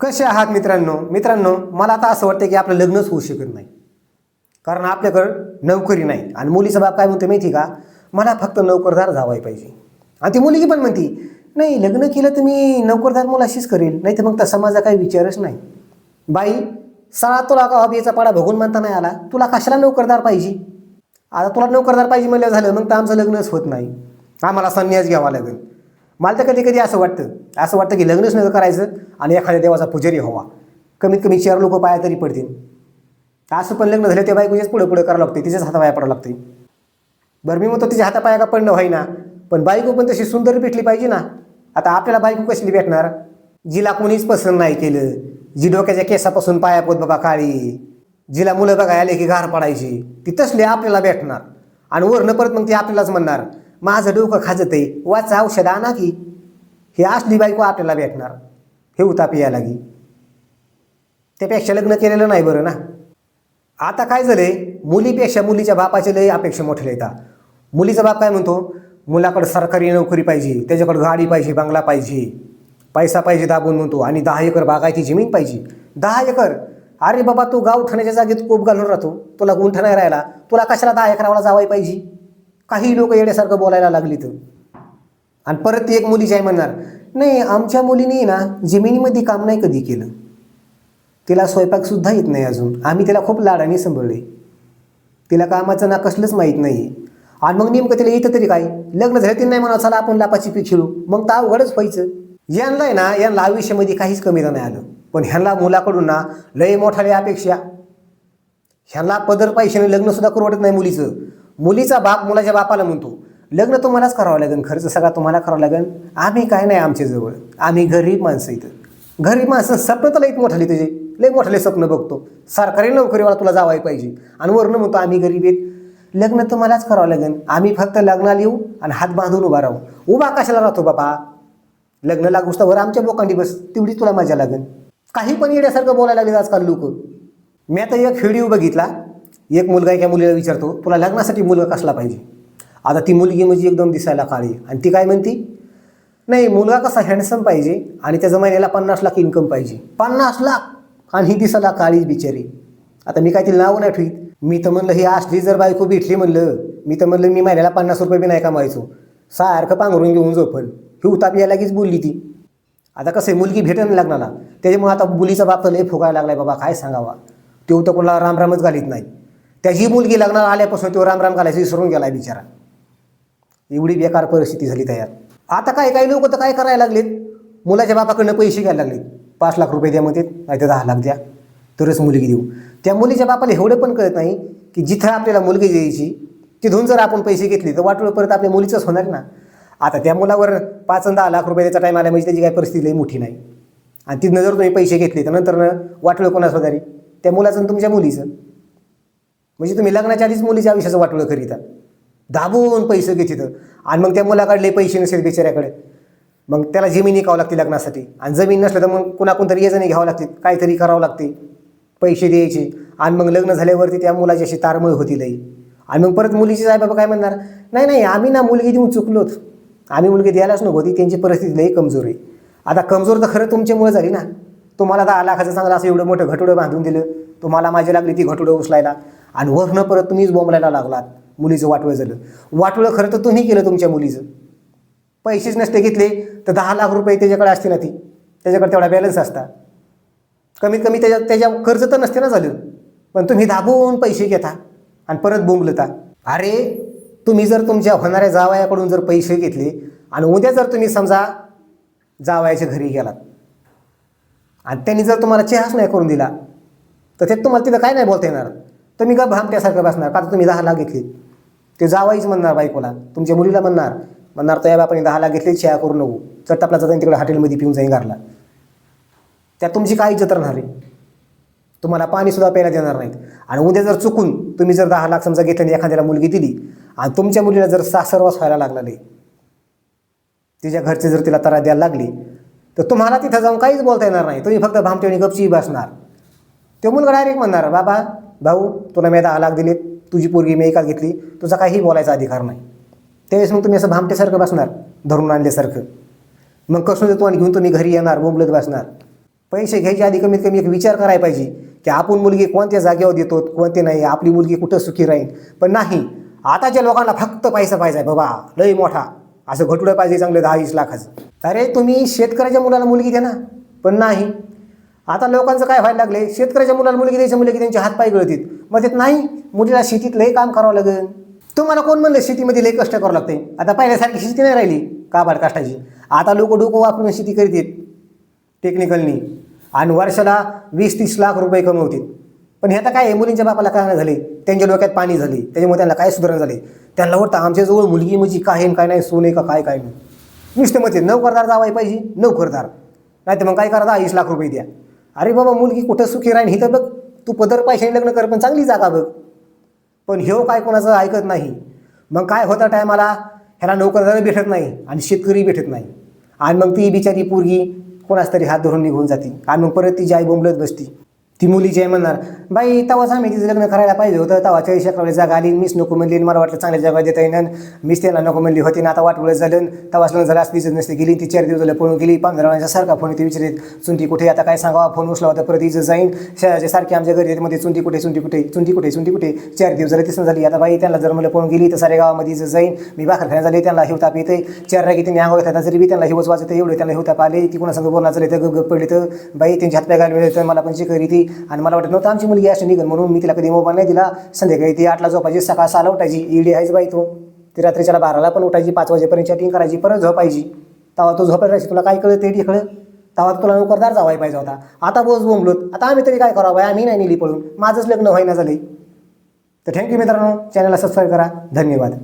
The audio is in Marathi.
कसे आहात मित्रांनो? मित्रांनो मला आता असं वाटतं की आपलं लग्नच होऊ शकत नाही. कारण आपल्याकडं नोकरी नाही. आणि मुलीचं बाप काय म्हणते माहिती का? मला फक्त नोकरदार जावाय पाहिजे. आणि ती मुलगी पण म्हणती नाही लग्न केलं तर मी नोकरदार मुलाशीच करेल. नाही तर मग तसा माझा काही विचारच नाही. बाई सळा तुला का हॉबीचा पाडा बघून म्हणता नाही आला? तुला कशाला नोकरदार पाहिजे? आता तुला नोकरदार पाहिजे म्हणलं झालं मग तर आमचं लग्नच होत नाही. आम्हाला संन्यास घ्यावा लागेल. मला तर कधी कधी असं वाटतं असं वाटतं की लग्नच नाही करायचं आणि एखाद्या देवाचा पुजारी व्हावा कमीत कमी चार लोक पाया तरी पडतील. असं पण लग्न झालं त्या बायकोच्याच पुढे पुढे करावं लागते तिच्याच हातापाया पडावं लागते बरं मी म्हणतो तिच्या हातापाया का पडणं होईना पण बायको पण तशी सुंदर भेटली पाहिजे ना. आता आपल्याला बायको कसली भेटणार? जिला कोणीच पसंत नाही केलं. जी डोक्याच्या केसापासून पाया पोत बाबा काळी. जिला मुलं बघायला आले की गार पडायची. ती तसली आपल्याला भेटणार. आणि वरनं परत मग ती आपल्यालाच म्हणणार. माझं डोकं खाजतंय आहे वाचा औषध आणा की. हे असली बायको आपल्याला भेटणार हे उताप यायला लागी त्यापेक्षा लग्न केलेलं नाही बरं ना. आता काय झालंय मुलीपेक्षा मुलीच्या बापाचे लय अपेक्षा मोठे येतात मुलीचा बाप काय म्हणतो मुलाकडं सरकारी नोकरी पाहिजे त्याच्याकडं गाडी पाहिजे बंगला पाहिजे. पैसा पाहिजे दाबून म्हणतो आणि दहा एकर बागायची जमीन पाहिजे. दहा एकर? अरे बाबा तू गाव ठाण्याच्या जागेत कोप घालून राहतो. तुला गुंठ नाही राहिला. तुला कशाला दहा एकरावाला जावाय पाहिजे? काही लोक येण्यासारखं बोलायला लागली तर आणि परत ती एक मुलीची आहे म्हणणार नाही आमच्या मुलीने ना जमिनीमध्ये काम नाही कधी केलं. तिला स्वयंपाकसुद्धा येत नाही अजून. आम्ही तिला खूप लाडाने सांभाळले. तिला कामाचं ना कसलंच माहीत नाही. आणि मग नेमकं तिला येतं तरी काय? लग्न झालं ती नाही म्हणा चला आपण लापाची पी खेळू मग तर अवघडच व्हायचं. यांना आहे ना यांना आयुष्यामध्ये काहीच कमी नाही आलं. पण ह्यांना मुलाकडून ना लय मोठाले अपेक्षा. ह्यांना पदर पैशाने लग्नसुद्धा करू वाटत नाही मुलीचं. मुलीचा बाप मुलाच्या बापाला म्हणतो लग्न तुम्हालाच करावं लागेल खर्च सगळा तुम्हाला करावं लागेल. आम्ही काय नाही आमच्याजवळ आम्ही गरीब माणसं इथं. गरीब माणसं स्वप्न तर लई मोठाले तुझे. लई मोठाले स्वप्न बघतो. सरकारी नोकरीवाला तुला जावाय पाहिजे. आणि वरनं म्हणतो आम्ही गरीब आहेत. लग्न तुम्हालाच करावं लागेल. आम्ही फक्त लग्नाला येऊ आणि हात बांधून उभा राहू. उभा कशाला राहतो बाबा लग्न लागूस तर आमच्या बोकांडी बस तेवढी तुला मजा लागेल. काही पण येण्यासारखं बोलायला लागले आजकाल लोक. मी आता एक व्हिडिओ बघितला. एक मुलगा एका मुलीला विचारतो तुला लग्नासाठी मुलगा कसला पाहिजे? आता ती मुलगी म्हणजे एकदम दिसायला काळी. आणि ती काय म्हणती? नाही मुलगा कसा हँडसम पाहिजे आणि त्याचं महिन्याला पन्नास लाख इन्कम पाहिजे. पन्नास लाख? आणि ही दिसायला काळीच बिचारी. आता मी काय तिला नाव नाही ठेवीत. मी तर म्हणलं ही असली जर बायको भेटली म्हणलं मी तर म्हणलं मी महिन्याला पन्नास रुपये बी नाही कमायचो सारखं पांघरून घेऊन झोपल. ही उताप या लगेच बोलली ती. आता कसं आहे मुलगी भेटन लग्नाला. त्याच्यामुळे आता मुलीचा बाप तर लय फुगायला लागलाय बाबा काय सांगावा. तो तर कोणाला रामरामच घालीत नाही. त्याची मुलगी लग्नाला आल्यापासून तो रामराम घालायचं विसरून गेला बिचारा. एवढी बेकार परिस्थिती झाली तयार. आता काय काही लोक तर काय करायला लागलेत? मुलाच्या बापाकडनं पैसे घ्यायला लागलेत. पाच लाख रुपये द्या म्हणते नाही तर दहा लाख द्या. तरच मुलगी देऊ. त्या मुलीच्या बापाला एवढं पण कळत नाही की जिथं आपल्याला मुलगी द्यायची तिथून जर आपण पैसे घेतले तर वाटोळ परत आपल्या मुलीचंच होणार ना? आता त्या मुलावर पाच आणि दहा लाख रुपये द्यायचा टाईम आला म्हणजे त्याची काय परिस्थिती लई मोठी नाही. आणि तिथनं जर तुम्ही पैसे घेतले तर नंतर वाटोळं कोणाचं तरी त्या मुलाचं तुमच्या मुलीचं. म्हणजे तुम्ही लग्नाच्या आधीच मुलीच्या आयुष्याचं वाटोळं करीता. दाबून पैसे घेत तिथं. आणि मग त्या मुलाकडले पैसे नसेल बिचाऱ्याकडे. मग त्याला जमीन विकावं लागते लग्नासाठी. आणि जमीन नसलं तर मग कुणाकून तरी येजणी घ्यावं लागते. काहीतरी करावं लागते. पैसे द्यायचे. आणि मग लग्न झाल्यावरती त्या मुलाची अशी तारमळ होती लई. आणि मग परत मुलीची साहेबाबा काय म्हणणार? नाही नाही आम्ही ना मुलगी देऊन चुकलोत. आम्ही मुलगी द्यायलाच नको. ती त्यांची परिस्थिती लई कमजोर आहे. आता कमजोर तर खरं तुमच्यामुळे झाली ना. तुम्हाला दहा लाखाचं चांगलं असं एवढं मोठं घटोडं बांधून दिलं. तुम्हाला माझी लागली ती घटोडं उचलायला. आणि वरनं परत तुम्हीच बोंबलायला लागलात. मुलीचं वाटवं झालं. वाटवलं खरं तर तुम्ही केलं तुमच्या मुलीचं. पैसेच नसते घेतले तर दहा लाख रुपये त्याच्याकडे असते ना ती. त्याच्याकडे तेवढा बॅलन्स असता. कमीत कमी त्याच्या त्याच्या कर्ज तर नसते ना झालं. पण तुम्ही दाबून पैसे घेता आणि परत बोंबलता. अरे तुम्ही जर तुमच्या होणाऱ्या जावयाकडून जर पैसे घेतले आणि उद्या जर तुम्ही समजा जावयाच्या घरी गेलात आणि त्यांनी जर तुम्हाला चहाच नाही करून दिला तर ते तुम्हाला तिथं काय नाही बोलता येणार? तर मी का भामट्यासारखं बसणार. का तर तुम्ही दहा लाख घेतले. ते जावाईच म्हणणार बायकोला. तुमच्या मुलीला म्हणणार. म्हणणार तर या बापाने दहा लाख घेतली चहा करू नको. चट आपला जाता तिकडे हॉटेलमध्ये पिऊन जाईन घरला. त्यात तुमची काय इज्जत राहणार आहे? तुम्हाला पाणीसुद्धा प्यायला देणार नाहीत. आणि उद्या जर चुकून तुम्ही जर दहा लाख समजा घेतल्याने एखाद्याला मुलगी दिली आणि तुमच्या मुलीला जर सासरवास व्हायला लागला नाही तिच्या घरचे जर तिला तरा द्यायला लागली तर तुम्हाला तिथं जाऊन काहीच बोलता येणार नाही. तुम्ही फक्त भामटेवणी गपची बसणार. तो मुलगा डायरेक्ट म्हणणार बाबा भाऊ तुला मी दहा लाख दिली तुझी पोरगी मी एका घेतली तुझा काहीही बोलायचा अधिकार नाही. त्यावेळेस मग तुम्ही असं भामटेसारखं बसणार धरून आणल्यासारखं. मग कसं देतो आणि घेऊन तुम्ही घरी येणार बोंबलत बसणार. पैसे घ्यायच्या आधी कमीत कमी एक विचार करायला पाहिजे की आपण मुलगी कोणत्या जागेवर देतो कोणते नाही आपली मुलगी कुठं सुखी राहील. पण नाही आताच्या लोकांना फक्त पैसा पाहिजे बाबा लई मोठा. असं घटुडं पाहिजे चांगलं दहा वीस लाखाचं. अरे तुम्ही शेतकऱ्याच्या मुलाला मुलगी द्या ना. पण नाही आता लोकांचं काय व्हायला लागले शेतकऱ्याच्या मुलाला मुलगी द्यायच्या मुलगी त्यांचे हातपाय गळतील मग त्यात नाही. मुलीला शेतीत लय काम करावं लागेल. तुम्हाला कोण म्हणलं शेतीमध्ये लई कष्ट करावं लागते आता पहिल्यासारखी शेती नाही राहिली. काबाड कष्टाची? आता लोक डोकं वापरून शेती करीत टेक्निकलनी आणि वर्षाला वीस तीस लाख रुपये कमवतील पण हे आता काय आहे, मुलींच्या बापाला काय नाही झाले त्यांच्या डोक्यात पाणी झाले त्याच्यामुळे त्यांना काय सुधारणा झाले त्यांना वाटतं आमच्याजवळ मुलगी म्हणजे काय काय नाही सोने का काय काय नाही. नुसते मग नोकरदार जावाय पाहिजे. नोकरदार. नाही तर मग काय करा? दहा वीस लाख रुपये द्या. अरे बाबा मुलगी कुठं सुखी राहीन? ही तर बघ तू पदर पैशाने लग्न कर पण चांगली जागा बघ. पण ह्यो काय कोणाचं ऐकत नाही. मग काय होता टायमाला? ह्याला नोकरदार भेटत नाही आणि शेतकरी भेटत नाही. आणि मग ती बिचारी पोरगी कोणाच तरी हात धरून निघून जाते. आणि मग परत तिची आई बोंबलत बसती. ती मुलीची आई म्हणणार बाई तवाच आम्ही तिचं लग्न करायला पाहिजे होतं तवा चाळीस अकराला जागा आली मीच नको म्हणली मला वाटलं चांगल्या जागा देता येईन. मीच त्यांना नको म्हणली होती ना आता वाटवलं झालं. तवाच लग्न झालं असं नसते गेली ती चार दिवस झालं पळून गेली. पंधरा सारखा फोन ती विचारित चुंटी कुठे आता काय सांगावा? फोन उचला होता परत इथं जाईन. शहराच्या सारखी आमच्या घरी येते मध्ये चुंटी कुठे? चुंटी कुठे? चुंटी कुठे? चुंटी कुठे? चार दिवस झाले तिसं झाली. आता बाई त्यांना जर मला पळून गेली तर साऱ्या गावामध्ये इथं जाईन. मी भाकर झाले त्यांना हिवताप येते चार रागी त्यांनी आंघोळ खातात जरी बी त्यांना हिवच वाजत एवढे त्यांना हिवताप आले. ती कोणासंग बोलणार झाले तर गप पडले तर. बाई त्यांच्या हातपाय घालले तर मला पण शिकरी ती आणि मला वाटत नव्हतं आमची मुलगी अशी निघन म्हणून मी तिला कधी मोबाईल नाही दिला. संध्याकाळी ती आठला झोपायची सकाळ सहाला उठायची. ईडी आहेच बाई तो. ती रात्रीच्याला बाराला पण उठायची पाच वाजेपर्यंत चॅटिंग करायची परत झोपायची. तेव्हा तो झोपायला राहायची तुला काय कळत ते कळत तेव्हा तुला नोकरदार जावाय पाहिजे होता. आता बोज बोंबलोत. आता आम्ही तरी काय करावं बाय आम्ही नाही नेली पळून. माझंच लग्न व्हायना झाले तर थँक्यू मित्रांनो. चॅनलला सबस्क्राईब करा. धन्यवाद.